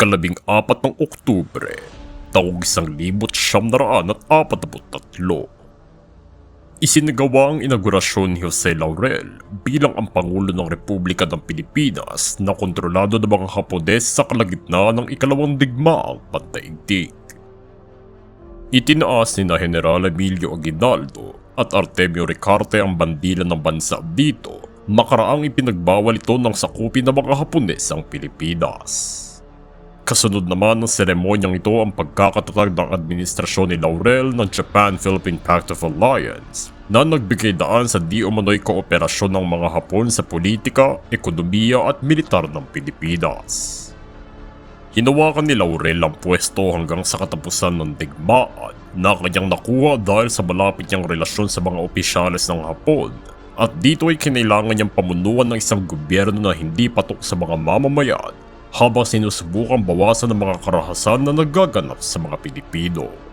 ikalabing apat ng Oktubre, taong isang libot siyam na raan at apat tatlo. Isinagawa ang inaugurasyon ni Jose Laurel bilang ang Pangulo ng Republika ng Pilipinas na kontrolado ng mga Hapones sa kalagitnaan ng ikalawang digmaang pandaigdig. Itinaas ni na General Emilio Aguinaldo at Artemio Ricarte ang bandila ng bansa dito makaraang ipinagbawal ito ng sakupin ng mga Hapones ang Pilipinas. Kasunod naman ng seremonyang ito ang pagkakatatag ng administrasyon ni Laurel ng Japan-Philippine Pact of Alliance na nagbigay daan sa di umano'y kooperasyon ng mga Hapon sa politika, ekonomiya at militar ng Pilipinas. Hinawakan ni Laurel ang pwesto hanggang sa katapusan ng digmaan na kanyang nakuha dahil sa malapit niyang relasyon sa mga opisyales ng Hapon at dito ay kinailangan niyang pamunuan ng isang gobyerno na hindi patok sa mga mamamayan habang sinusubukang bawasan ang mga karahasan na nagaganap sa mga Pilipino.